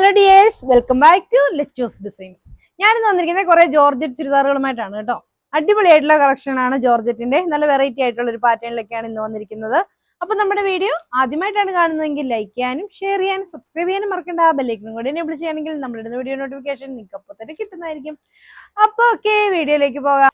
Hello dears welcome back to Lechu's designs ഞാനിന്ന് വന്നിരിക്കുന്നത് കുറേ ജോർജറ്റ് ചുരിദാറുകളുമായിട്ടാണ് കേട്ടോ. അടിപൊളിയായിട്ടുള്ള കളക്ഷനാണ് ജോർജറ്റിന്റെ. നല്ല വെറൈറ്റി ആയിട്ടുള്ള ഒരു പാറ്റേണിലൊക്കെയാണ് ഇന്ന് വന്നിരിക്കുന്നത്. അപ്പൊ നമ്മുടെ വീഡിയോ ആദ്യമായിട്ടാണ് കാണുന്നതെങ്കിൽ ലൈക്ക് ചെയ്യാനും ഷെയർ ചെയ്യാനും സബ്സ്ക്രൈബ് ചെയ്യാനും മറക്കേണ്ട. ആ ബെല്ലേക്കും കൂടി എന്നെ ചെയ്യണമെങ്കിൽ നമ്മുടെ വീഡിയോ നോട്ടിഫിക്കേഷൻ നിങ്ങൾക്ക് അപ്പോൾ തന്നെ കിട്ടുന്നതായിരിക്കും. അപ്പോൾ ഓക്കെ വീഡിയോയിലേക്ക് പോകാം.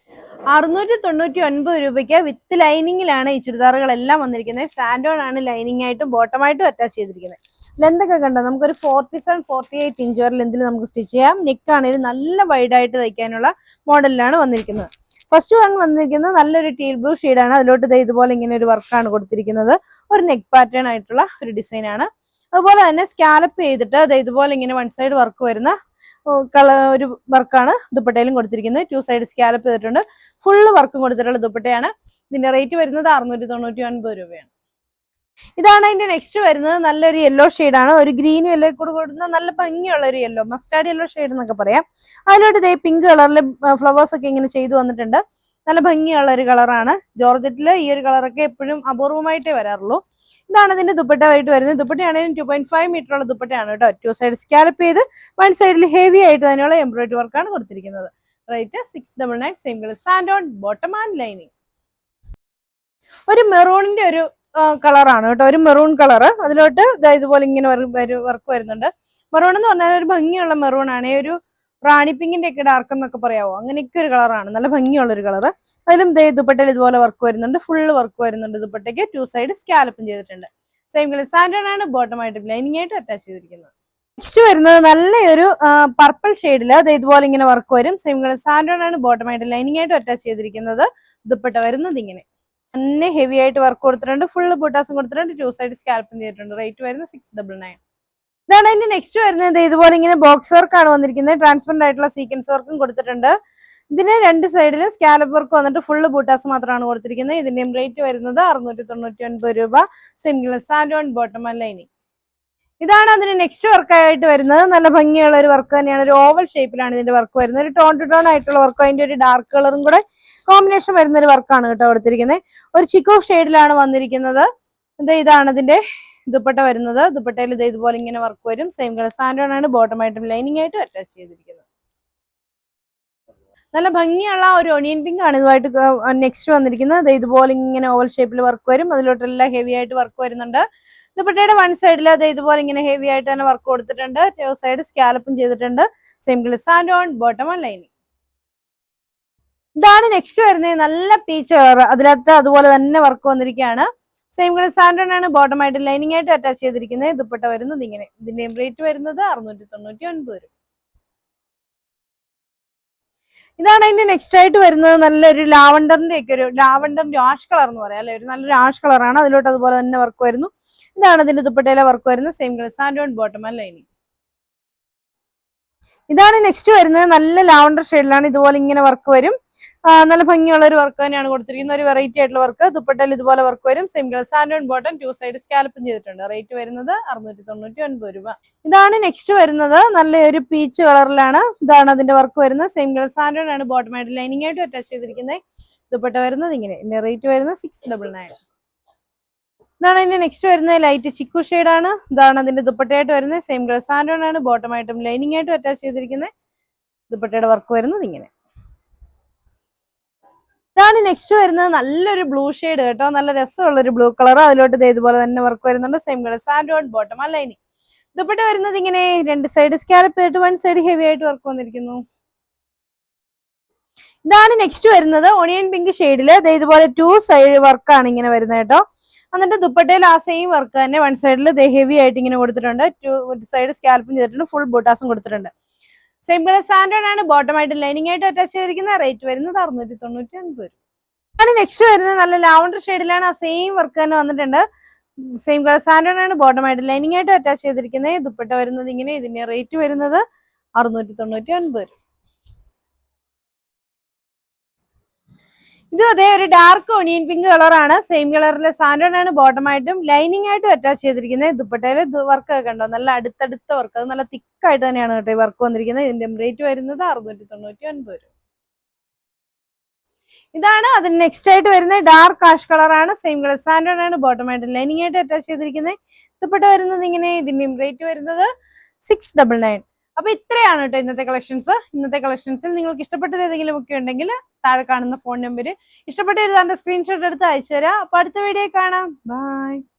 അറുന്നൂറ്റി തൊണ്ണൂറ്റി ഒൻപത് രൂപയ്ക്ക് വിത്ത് ലൈനിങ്ങിലാണ് ഈ ചുരിദാറുകളെല്ലാം വന്നിരിക്കുന്നത്. സാൻഡോൺ ആണ് ലൈനിങ് ആയിട്ടും ബോട്ടമായിട്ടും അറ്റാച്ച് ചെയ്തിരിക്കുന്നത്. ലെന്ത് ഒക്കെ കണ്ടോ? നമുക്കൊരു forty seven forty eight inch വരെ ലെന്തിൽ നമുക്ക് സ്റ്റിച്ച് ചെയ്യാം. നെക്ക് ആണെങ്കിലും നല്ല വൈഡ് ആയിട്ട് തയ്ക്കാനുള്ള മോഡലിലാണ് വന്നിരിക്കുന്നത്. ഫസ്റ്റ് വൺ വന്നിരിക്കുന്നത് നല്ലൊരു ടീൽ ബ്ലൂ ആണ്. അതിലോട്ട് ഇതുപോലെ ഇങ്ങനെ ഒരു വർക്കാണ് കൊടുത്തിരിക്കുന്നത്. ഒരു നെക്ക് പാറ്റേൺ ആയിട്ടുള്ള ഒരു ഡിസൈനാണ് അതുപോലെ തന്നെ സ്കാലപ്പ് ചെയ്തിട്ട് ഇതുപോലെ ഇങ്ങനെ വൺ സൈഡ് വർക്ക് വരുന്ന കള ഒരു വർക്കാണ് ദുപ്പട്ടയിലും കൊടുത്തിരിക്കുന്നത്. ടു സൈഡ് സ്കാലപ്പ് ചെയ്തിട്ടുണ്ട്. ഫുള്ള് വർക്കും കൊടുത്തിട്ടുള്ള ദുപ്പട്ടയാണ്. ഇതിന്റെ റേറ്റ് വരുന്നത് അറുന്നൂറ്റി തൊണ്ണൂറ്റി ഒൻപത് രൂപയാണ്. ഇതാണ് അതിന്റെ നെക്സ്റ്റ് വരുന്നത്. നല്ലൊരു യെല്ലോ ആണ്. ഒരു ഗ്രീനും യെല്ലോ കൂടെ കൊടുക്കുന്ന നല്ല ഭംഗിയുള്ള ഒരു യെല്ലോ മസ്റ്റാർഡ് യെല്ലോ ഷെയ്ഡ് എന്നൊക്കെ പറയാം. അതിലോട്ട് ഇതേ പിങ്ക് കളറിൽ ഫ്ലവേഴ്സ് ഒക്കെ ഇങ്ങനെ ചെയ്തു വന്നിട്ടുണ്ട്. നല്ല ഭംഗിയുള്ള ഒരു കളറാണ് ജോർജറ്റിൽ ഈ ഒരു കളറൊക്കെ എപ്പോഴും അപൂർവമായിട്ടേ വരാറുള്ളൂ. ഇതാണ് ഇതിന്റെ ദുപ്പട്ടയായിട്ട് വരുന്നത്. ദുപ്പട്ടയാണെങ്കിൽ ടു പോയിന്റ് ഫൈവ് മീറ്റർ ഉള്ള ദുപ്പട്ടയാണ് കേട്ടോ. ടു സൈഡ് സ്കാലപ്പ് ചെയ്ത് വൺ സൈഡിൽ ഹെവി ആയിട്ട് തന്നെയുള്ള എംബ്രോയിഡറി വർക്കാണ് കൊടുത്തിരിക്കുന്നത്. Rate six double nine same colour sand on bottom and lining ഒരു മെറൂണിന്റെ ഒരു കളറാണ് കേട്ടോ. ഒരു മെറൂൺ കളർ അതിലോട്ട് ഇതുപോലെ ഇങ്ങനെ വർക്ക് വരുന്നുണ്ട്. മെറൂൺ എന്ന് പറഞ്ഞാൽ ഒരു ഭംഗിയുള്ള മെറൂൺ ആണ്. ഒരു റാണി പിങ്കിന്റെ ഒക്കെ ഡാർക്ക് എന്നൊക്കെ പറയാവോ? അങ്ങനെയൊക്കെ ഒരു കളറാണ് നല്ല ഭംഗിയുള്ള ഒരു കളർ അതിലും ദേ ദുപ്പട്ടയിൽ ഇതുപോലെ വർക്ക് വരുന്നുണ്ട്. ഫുള്ള് വർക്ക് വരുന്നുണ്ട് ദുപ്പട്ടയ്ക്ക്. ടു സൈഡ് സ്കാലപ്പും ചെയ്തിട്ടുണ്ട്. സെയിം കളർ സാൻഡേൺ ആണ്. ബോട്ടം ആയിട്ട് ലൈനിങ് ആയിട്ട് അറ്റാച്ച് ചെയ്തിരിക്കുന്നത്. നെക്സ്റ്റ് വരുന്നത് നല്ലൊരു പർപ്പിൾ ഷെയ്ഡിൽ അത് ഇതുപോലെ ഇങ്ങനെ വർക്ക് വരും. സെയിം കളർ സാൻഡേൺ ആണ്. ബോട്ടം ആയിട്ട് ലൈനിങ് ആയിട്ട് അറ്റാച്ച് ചെയ്തിരിക്കുന്നത് ദുപ്പട്ട വരുന്നത് ഇങ്ങനെ. തന്നെ ഹെവി ആയിട്ട് വർക്ക് കൊടുത്തിട്ടുണ്ട്. ഫുൾ ബുട്ടാസും കൊടുത്തിട്ടുണ്ട്. ടു സൈഡ് സ്കാൽപ്പും ചെയ്തിട്ടുണ്ട്. റേറ്റ് വരുന്നത് സിക്സ് ഡബിൾ നയൻ ഇതാണ് അതിന്റെ നെക്സ്റ്റ് വരുന്നത്. ഇതുപോലെ ഇങ്ങനെ ബോക്സ് വർക്ക് ആണ് വന്നിരിക്കുന്നത്. ട്രാൻസ്പെറന്റ് ആയിട്ടുള്ള സീക്വൻസ് വർക്കും കൊടുത്തിട്ടുണ്ട്. ഇതിന് രണ്ട് സൈഡിലും സ്കാലപ്പ് വർക്ക് വന്നിട്ട് ഫുള്ള് ബൂട്ടാസ് മാത്രമാണ് കൊടുത്തിരിക്കുന്നത്. ഇതിന്റെയും റേറ്റ് വരുന്നത് അറുന്നൂറ്റി തൊണ്ണൂറ്റി ഒൻപത് രൂപ സിംഗിൾ സാൻഡോൺ ബോട്ടം ലൈനിങ് ഇതാണ് അതിന് നെക്സ്റ്റ് വർക്കായിട്ട് വരുന്നത്. നല്ല ഭംഗിയുള്ള ഒരു വർക്ക് തന്നെയാണ്. ഒരു ഓവൽ ഷേപ്പിലാണ് ഇതിന്റെ വർക്ക് വരുന്നത്. ഒരു ടോൺ ടു ടോൺ ആയിട്ടുള്ള വർക്ക് അതിന്റെ ഒരു ഡാർക്ക് കളറും കൂടെ കോമ്പിനേഷൻ വരുന്ന ഒരു വർക്കാണ് കേട്ടോ കൊടുത്തിരിക്കുന്നത് ഒരു ചിക്കോ ഷെയ്ഡിലാണ് വന്നിരിക്കുന്നത്. ഇതാണ് ഇതിന്റെ ദുപ്പട്ട വരുന്നത്. ദുപ്പട്ടയിൽ ഇത് ഇതുപോലെ ഇങ്ങനെ വർക്ക് വരും. സെയിം കളർ സാൻഡോൺ ആണ് ബോട്ടം ആയിട്ടും ലൈനിങ് ആയിട്ടും അറ്റാച്ച് ചെയ്തിരിക്കുന്നത്. നല്ല ഭംഗിയുള്ള ഒരു ഒണിയൻ പിങ്ക് ആണ് ഇതുമായിട്ട് നെക്സ്റ്റ് വന്നിരിക്കുന്നത്. ഇത് ഇതുപോലെ ഇങ്ങനെ ഓവൽ ഷേപ്പിൽ വർക്ക് വരും. അതിലോട്ടെല്ലാം ഹെവി ആയിട്ട് വർക്ക് വരുന്നുണ്ട്. ദുപ്പട്ടയുടെ വൺ സൈഡിൽ അത് ഇതുപോലെ ഇങ്ങനെ ഹെവി ആയിട്ട് തന്നെ വർക്ക് കൊടുത്തിട്ടുണ്ട്. ടു സൈഡ് സ്കാലപ്പും ചെയ്തിട്ടുണ്ട്. Same colour sand on bottom lining ഇതാണ് നെക്സ്റ്റ് വരുന്നത്. നല്ല പീച്ച് കളർ അതിലത്തെ അതുപോലെ തന്നെ വർക്ക് വന്നിരിക്കുകയാണ്. സെയിം കളർ സാൻഡൺ ആണ്. ബോട്ടം ആയിട്ട് ലൈനിങ് ആയിട്ട് അറ്റാച്ച് ചെയ്തിരിക്കുന്നത്. ദുപ്പട്ട വരുന്നത് ഇങ്ങനെ. ഇതിന്റെയും റേറ്റ് വരുന്നത് അറുന്നൂറ്റി തൊണ്ണൂറ്റി ഒൻപത് രൂപ ഇതാണ് അതിന്റെ നെക്സ്റ്റ് ആയിട്ട് വരുന്നത്. നല്ലൊരു ലാവണ്ടറിന്റെ ഒക്കെ ഒരു ലാവണ്ടറിന്റെ ആഷ് കളർ എന്ന് പറയാം അല്ലെ? ഒരു നല്ലൊരു ആഷ് കളറാണ് അതിലോട്ട് അതുപോലെ തന്നെ വർക്ക് വരുന്നു. ഇതാണ് ഇതിന്റെ ദുപ്പട്ടയിലെ വർക്ക് വരുന്നത്. Same colour sand on bottom lining ഇതാണ് നെക്സ്റ്റ് വരുന്നത്. നല്ല ലാവണ്ടർ ഷെയ്ഡിലാണ് ഇതുപോലെ ഇങ്ങനെ വർക്ക് വരും. നല്ല ഭംഗിയുള്ള ഒരു വർക്ക് തന്നെയാണ് കൊടുത്തിരിക്കുന്നത്. ഒരു വെറൈറ്റി ആയിട്ടുള്ള വർക്ക് ദുപ്പട്ടയിൽ ഇതുപോലെ വർക്ക് വരും. Same colour sand on two side സ്കാലപ്പും ചെയ്തിട്ടുണ്ട്. റേറ്റ് വരുന്നത് അറുന്നൂറ്റി തൊണ്ണൂറ്റി ഒൻപത് രൂപ. ഇതാണ് നെക്സ്റ്റ് വരുന്നത്. നല്ല ഒരു പീച്ച് കളറിലാണ് ഇതാണ് അതിന്റെ വർക്ക് വരുന്നത്. സെയിം കളർ സാൻഡോൺ ആണ് ബോട്ടം ആയിട്ട് ലൈനിങ് ആയിട്ട് അറ്റാച്ച് ചെയ്തിരിക്കുന്നത്. ദുപ്പട്ട വരുന്നത് ഇങ്ങനെ. ഇതിന്റെ റേറ്റ് വരുന്നത് സിക്സ് ഡബിൾ നയൻ ഇതാണ് അതിന്റെ നെക്സ്റ്റ് വരുന്നത് ലൈറ്റ് ചിക്കു ആണ്. ഇതാണ് അതിന്റെ ദുപ്പട്ടയായിട്ട് വരുന്നത്. സെയിം കളർ സാൻഡോൺ ആണ്. ബോട്ടം ആയിട്ടും ലൈനിങ് ആയിട്ടും അറ്റാച്ച് ചെയ്തിരിക്കുന്നത്. ദുപ്പട്ടയുടെ വർക്ക് വരുന്നത് ഇങ്ങനെ. ഇതാണ് നെക്സ്റ്റ് വരുന്നത്. നല്ലൊരു ബ്ലൂ ഷെയ്ഡ് കേട്ടോ. നല്ല രസമുള്ള ഒരു ബ്ലൂ കളർ അതിലോട്ട് ഇതേപോലെ തന്നെ വർക്ക് വരുന്നുണ്ട്. Same colour sand on bottom ആ ലൈനിങ് ദുപ്പട്ട വരുന്നത് ഇങ്ങനെ രണ്ട് സൈഡ് സ്കാലപ്പ് ചെയ്തിട്ട് വൺ സൈഡ് ഹെവി ആയിട്ട് വർക്ക് വന്നിരിക്കുന്നു. ഇതാണ് നെക്സ്റ്റ് വരുന്നത്. ഒണിയൻ പിങ്ക് ഷെയ്ഡിൽ ഇതേപോലെ ടു സൈഡ് വർക്കാണ് ഇങ്ങനെ വരുന്നത് കേട്ടോ. എന്നിട്ട് ദുപ്പട്ടയിൽ ആ സെയിം വർക്ക് തന്നെ വൺ സൈഡിൽ ഹെവി ആയിട്ട് ഇങ്ങനെ കൊടുത്തിട്ടുണ്ട്. ടു സൈഡ് സ്കാൽപ്പും ചെയ്തിട്ടുണ്ട് ഫുൾ ബോട്ടാസും കൊടുത്തിട്ടുണ്ട്. സെയിം കളർ സാൻഡോൺ ആണ് ബോട്ടം ആയിട്ട് ലൈനിങ് ആയിട്ട് അറ്റാച്ച് ചെയ്തിരിക്കുന്ന റേറ്റ് വരുന്നത് അറുന്നൂറ്റി തൊണ്ണൂറ്റി ഒൻപത് ആണ് നെക്സ്റ്റ് വരുന്നത്. നല്ല ലാവണ്ടർ ഷെയ്ഡിലാണ് ആ സെയിം വർക്ക് തന്നെ വന്നിട്ടുണ്ട്. സെയിം കളർ സാൻഡോൺ ആണ് ബോട്ടം ആയിട്ട് ലൈനിങ് ആയിട്ട് അറ്റാച്ച് ചെയ്തിരിക്കുന്നത്. ദുപ്പട്ട വരുന്നത് ഇങ്ങനെ ഇതിന്റെ റേറ്റ് വരുന്നത് അറുന്നൂറ്റി തൊണ്ണൂറ്റി ഒൻപത് ഇത് അതേ ഒരു ഡാർക്ക് ഒണിയൻ പിങ്ക് കളറാണ് സെയിം കളറിലെ സാൻഡോൺ ബോട്ടമായിട്ടും ലൈനിങ് ആയിട്ടും അറ്റാച്ച് ചെയ്തിരിക്കുന്നത്. ദുപ്പട്ടയിൽ വർക്ക് ഒക്കെ കണ്ടോ? നല്ല അടുത്തടുത്ത വർക്ക് അത് നല്ല തിക്കായിട്ട് തന്നെയാണ് കേട്ടോ ഈ വർക്ക് വന്നിരിക്കുന്നത്. ഇതിന്റെ റേറ്റ് വരുന്നത് അറുന്നൂറ്റി തൊണ്ണൂറ്റി ഒൻപത് രൂപ. ഇതാണ് അതിന് നെക്സ്റ്റ് ആയിട്ട് വരുന്നത് ഡാർക്ക് ആഷ് കളറാണ് സെയിം കളർ സാൻഡോൺ ആണ് ബോട്ടം ആയിട്ട് ലൈനിങ് ആയിട്ട് അറ്റാച്ച് ചെയ്തിരിക്കുന്നത്. ദുപ്പട്ട വരുന്നത് ഇങ്ങനെ ഇതിന്റെയും റേറ്റ് വരുന്നത് സിക്സ് ഡബിൾ നയൻ അപ്പൊ ഇത്രയാണ് കേട്ടോ ഇന്നത്തെ കളക്ഷൻസ് ഇന്നത്തെ കളക്ഷൻസിൽ നിങ്ങൾക്ക് ഇഷ്ടപ്പെട്ടത് ഏതെങ്കിലും ഒക്കെ ഉണ്ടെങ്കിൽ താഴെ കാണുന്ന ഫോൺ നമ്പർ ഇഷ്ടപ്പെട്ട ഒരു സ്ക്രീൻഷോട്ട് എടുത്ത് അയച്ചു തരാം അപ്പൊ അടുത്ത വീഡിയോ കാണാം. ബൈ